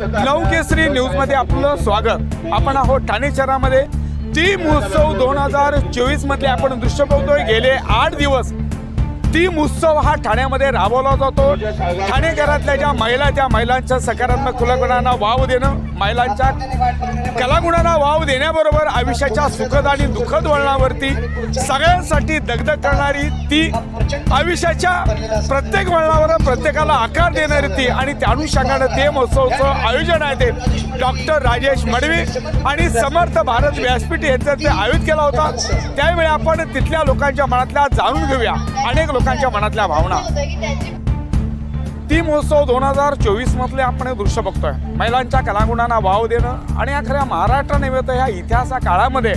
नवकेसरी न्यूजमध्ये आपलं स्वागत. आपण आहोत ठाणे शहरामध्ये. ती महोत्सव दोन हजार चोवीसमध्ये आपण दृश्य बघतोय गेले आठ दिवस ती महोत्सव हा ठाण्यामध्ये राबवला जातो. ठाणेकरातल्या ज्या महिला त्या महिलांच्या सकारात्मक खुलागुणांना वाव देणं महिलांच्या कलागुणांना वाव देण्याबरोबर आयुष्याच्या सुखद आणि दुःखद वळणावरती सगळ्यांसाठी दगदग करणारी ती आयुष्याच्या प्रत्येक वळणावर प्रत्येकाला आकार देणारी ती आणि त्या अनुषंगानं ते महोत्सवचं आयोजन आहे ते. डॉक्टर राजेश मडवी आणि समर्थ भारत व्यासपीठ यांचं ते आयोजित केला होता. त्यावेळी आपण तिथल्या लोकांच्या मनातल्या जाणून घेऊया. अनेक लोकांच्या मनातल्या भावना. ती महोत्सव दोन हजार चोवीस मधले आपण हे दृश्य बघतोय. महिलांच्या कलागुणांना वाव देणं आणि या खऱ्या महाराष्ट्र नव्हे ह्या इतिहासा काळामध्ये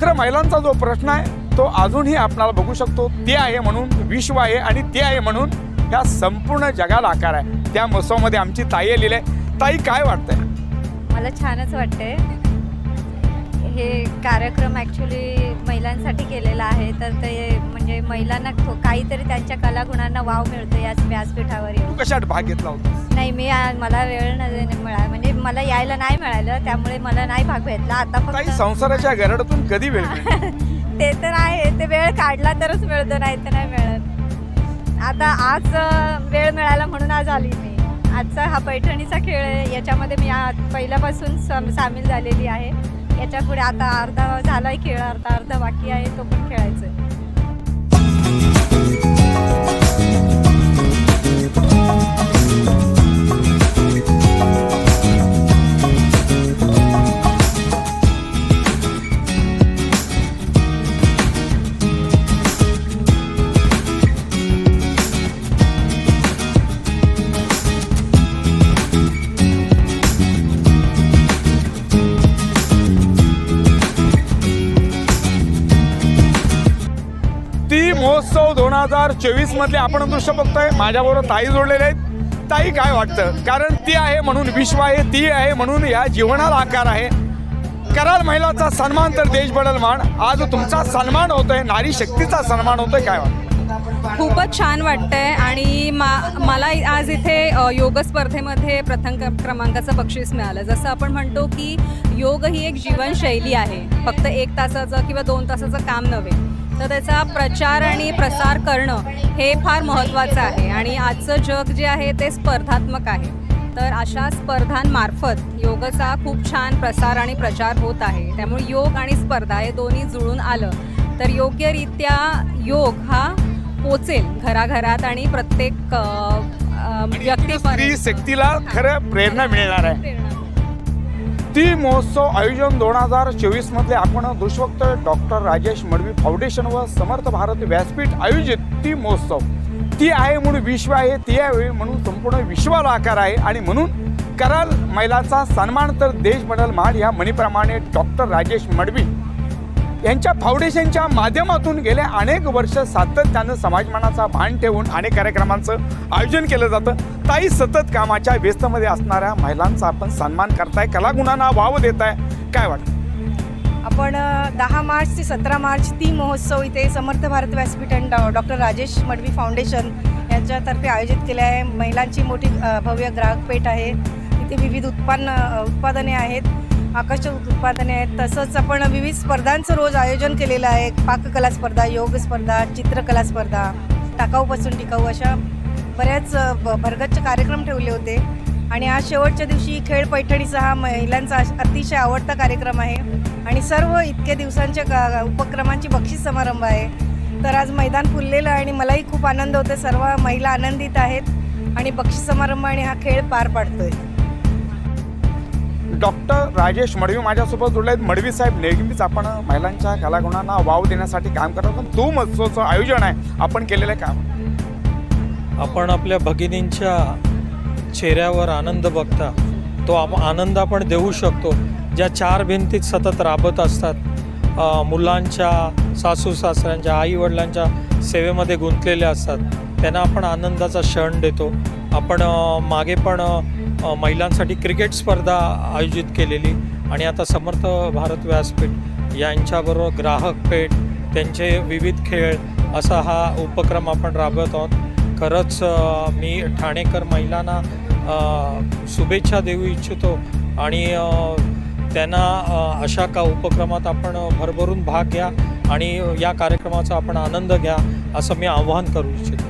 खरं महिलांचा जो प्रश्न आहे तो अजूनही आपणाला बघू शकतो. ते आहे म्हणून विश्व आहे आणि ते आहे म्हणून ह्या संपूर्ण जगाला आकार आहे. त्या महोत्सवामध्ये आमची ताई आलेली आहे. ताई काय वाटतंय? मला छानच वाटतंय. हे कार्यक्रम ॲक्च्युली महिलांसाठी केलेला आहे. तर ते म्हणजे महिलांना थो- काहीतरी त्यांच्या कलागुणांना वाव मिळतो या व्यासपीठावर तू कशात भाग घेतला होता नाही मी आ- मला वेळ न मिळाला म्हणजे मला यायला नाही मिळालं त्यामुळे मला नाही भाग भेटला. आता ताई फक्त संसाराच्या घरातून कधी वेळ मिळेल? ते तर आहे. ते वेळ काढला तरच मिळतो नाही तर नाही मिळत. आता आज अ, वेळ मिळाला म्हणून आज आली मी. आजचा हा पैठणीचा खेळ आहे. याच्यामध्ये मी आ- पहिल्यापासून सम सामील झालेली आहे. याच्यापुढे आता अर्धा झालाय खेळ अर्धा अर्धा बाकी आहे तो पण खेळायचा हजार चोवीस मधले आपण दृश्य बघतोय. माझ्याबरोबर ताई जोडलेले आहेत. ताई काय वाटतं? कारण ती आहे म्हणून विश्व आहे ती आहे म्हणून या जीवनाला आकार आहे. कराल महिलाचा सन्मान तर देश बदल मान. आज तुमचा सन्मान होतोय नारी शक्तीचा सन्मान होतोय काय वाटतं? खूपच छान वाटतंय आणि मा मला आज इथे योग स्पर्धेमध्ये प्रथम क्रमांकाचं बक्षीस मिळालं. जसं आपण म्हणतो की योग ही एक जीवनशैली आहे. फक्त एक तासाचं किंवा दोन तासाचं काम नव्हे. तर त्याचा प्रचार आणि प्रसार करणं हे फार महत्त्वाचं आहे. आणि आजचं जग जे आहे ते स्पर्धात्मक आहे. तर अशा स्पर्धांमार्फत योगाचा खूप छान प्रसार आणि प्रचार होत आहे. त्यामुळे योग आणि स्पर्धा हे दोन्ही जुळून आलं तर योग्यरित्या योग हा पोचेल घराघरात आणि प्रत्येक व्यक्तीपर्यंत. शक्तीला खरं प्रेरणा मिळणार आहे. ती महोत्सव आयोजन दोन हजार चोवीस मधले आपण दुष्वक्त डॉक्टर राजेश मडवी फाउंडेशन व समर्थ भारत व्यासपीठ आयोजित ती महोत्सव. ती आहे म्हणून विश्व आहे ती आहे म्हणून संपूर्ण विश्वाला आकार आहे आणि म्हणून कराल महिलांचा सन्मान तर देश बदल मान या म्हणीप्रमाणे डॉक्टर राजेश मडवी यांच्या फाउंडेशनच्या माध्यमातून गेले अनेक वर्ष सातत्यानं समाजमानाचा भान ठेवून अनेक कार्यक्रमांचं आयोजन केलं जातं. ताई सतत कामाच्या व्यस्तमध्ये असणाऱ्या महिलांचा आपण सन्मान करताय कलागुणांना वाव देत आहे काय वाटतं? आपण दहा मार्च ते सतरा मार्च ती महोत्सव इथे समर्थ भारत व्यासपीठ डॉ डॉक्टर राजेश मडवी फाउंडेशन यांच्यातर्फे आयोजित केले आहे. महिलांची मोठी भव्य ग्राहकपेठ आहे. इथे विविध उत्पन्न उत्पादने आहेत. आकर्षक उत्पादने आहेत. तसंच आपण विविध स्पर्धांचं रोज आयोजन केलेलं आहे. पाककला स्पर्धा योग स्पर्धा चित्रकला स्पर्धा टाकाऊपासून टिकाऊ अशा बऱ्याच ब- भरगच्च कार्यक्रम ठेवले होते. आणि आज शेवटच्या दिवशी खेळ पैठणीचा हा महिलांचा अतिशय आवडता कार्यक्रम आहे. आणि सर्व इतक्या दिवसांच्या का उपक्रमांची बक्षीस समारंभ आहे. तर आज मैदान फुललेलं आहे आणि मलाही खूप आनंद होतो सर्व महिला आनंदित आहेत. आणि बक्षीस समारंभ आणि हा खेळ पार पाडतोय. डॉक्टर राजेश मडवी माझ्यासोबत जुळले आहेत मडवी साहेब नेहमीच आपण महिलांच्या कलागुणांना वाव देण्यासाठी काम करत पण तो महोत्सवचं आयोजन आहे. आपण केलेलं काम. आपण आपल्या भगिनींच्या चेहऱ्यावर आनंद बघता तो आप आनंद आपण देऊ शकतो. ज्या चार भिंतीत सतत राबत असतात मुलांच्या सासू सासऱ्यांच्या आईवडिलांच्या सेवेमध्ये गुंतलेल्या असतात त्यांना आपण आनंदाचा क्षण देतो. आपण मागे पण महिलांसाठी क्रिकेट स्पर्धा आयोजित केलेली आणि आता समर्थ भारत व्यासपीठ यांच्याबरोबर ग्राहक पेठ त्यांचे विविध खेळ असा हा उपक्रम आपण राबवत आहोत. खरंच मी ठाणेकर महिलांना शुभेच्छा देऊ इच्छितो आणि त्यांना अशा का उपक्रमात आपण भरभरून भाग घ्या आणि या कार्यक्रमाचा आपण आनंद घ्या असं मी आवाहन करू इच्छितो.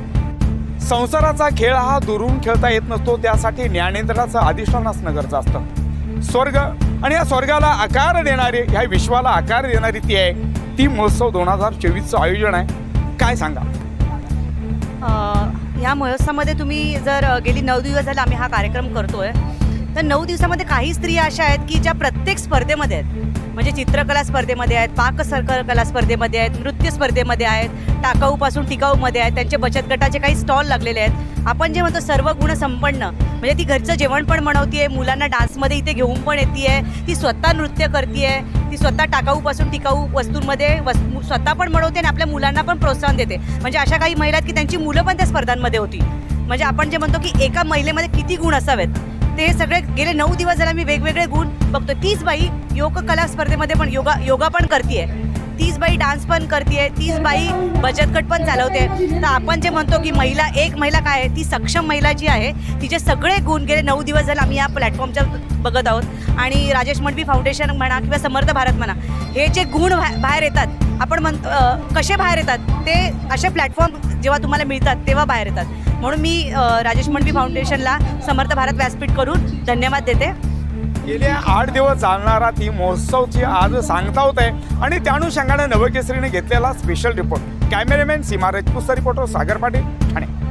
संसाराचा खेळ हा दुरून खेळता येत नसतो त्यासाठी ज्ञानेंद्राचं अधिष्ठान असणं गरजेचं असतं. स्वर्ग आणि या स्वर्गाला आकार देणारी ह्या विश्वाला आकार देणारी ती आहे ती महोत्सव दोन हजार चोवीसचं आयोजन आहे. काय सांगा ह्या या महोत्सवामध्ये तुम्ही जर गेली नऊ दिवस झाले आम्ही हा कार्यक्रम करतोय. तर नऊ दिवसामध्ये काही स्त्रिया अशा आहेत की ज्या प्रत्येक स्पर्धेमध्ये आहेत. म्हणजे चित्रकला स्पर्धेमध्ये आहेत पाक कला स्पर्धेमध्ये आहेत नृत्य स्पर्धेमध्ये आहेत टाकाऊपासून टिकाऊमध्ये आहेत त्यांचे बचत गटाचे काही स्टॉल लागलेले आहेत. आपण जे म्हणतो सर्व गुण संपन्न म्हणजे ती घरचं जेवण पण बनवतीये मुलांना डान्समध्ये इथे घेऊन पण येते ती स्वतः नृत्य करते ती स्वतः टाकाऊपासून टिकाऊ वस्तूंमध्ये वस स्वतः पण बनवते आणि आपल्या मुलांना पण प्रोत्साहन देते. म्हणजे अशा काही महिला आहेत की त्यांची मुलं पण त्या स्पर्धांमध्ये होती. म्हणजे आपण जे म्हणतो की एका महिलेमध्ये किती गुण असावेत? ते सगळे गेले नऊ दिवस झाला मी वेगवेगळे गुण बघतो तीच बाई योग कला स्पर्धेमध्ये पण योगा योगा पण करते तीच बाई डान्स पण करते तीच बाई बचत गट पण चालवते. तर आपण जे म्हणतो की महिला एक महिला काय आहे? ती सक्षम महिला जी आहे तिचे सगळे गुण गेले नऊ दिवस झाले आम्ही या प्लॅटफॉर्मच्या बघत आहोत. आणि राजेश मंडवी फाउंडेशन म्हणा किंवा समर्थ भारत म्हणा हे जे गुण बाहेर येतात आपण म्हणतो कसे बाहेर येतात? ते असे प्लॅटफॉर्म जेव्हा तुम्हाला मिळतात तेव्हा बाहेर येतात. म्हणून मी राजेश मंडवी फाउंडेशनला समर्थ भारत व्यासपीठ करून धन्यवाद देते. गेले आठ दिवस चालणारा ती महोत्सवची आज सांगता होत आहे आणि त्या अनुषंगाने नवकेसरीने घेतलेला स्पेशल रिपोर्ट कॅमेरामॅन सीमा राजपूतचा रिपोर्टर सागर पाटील.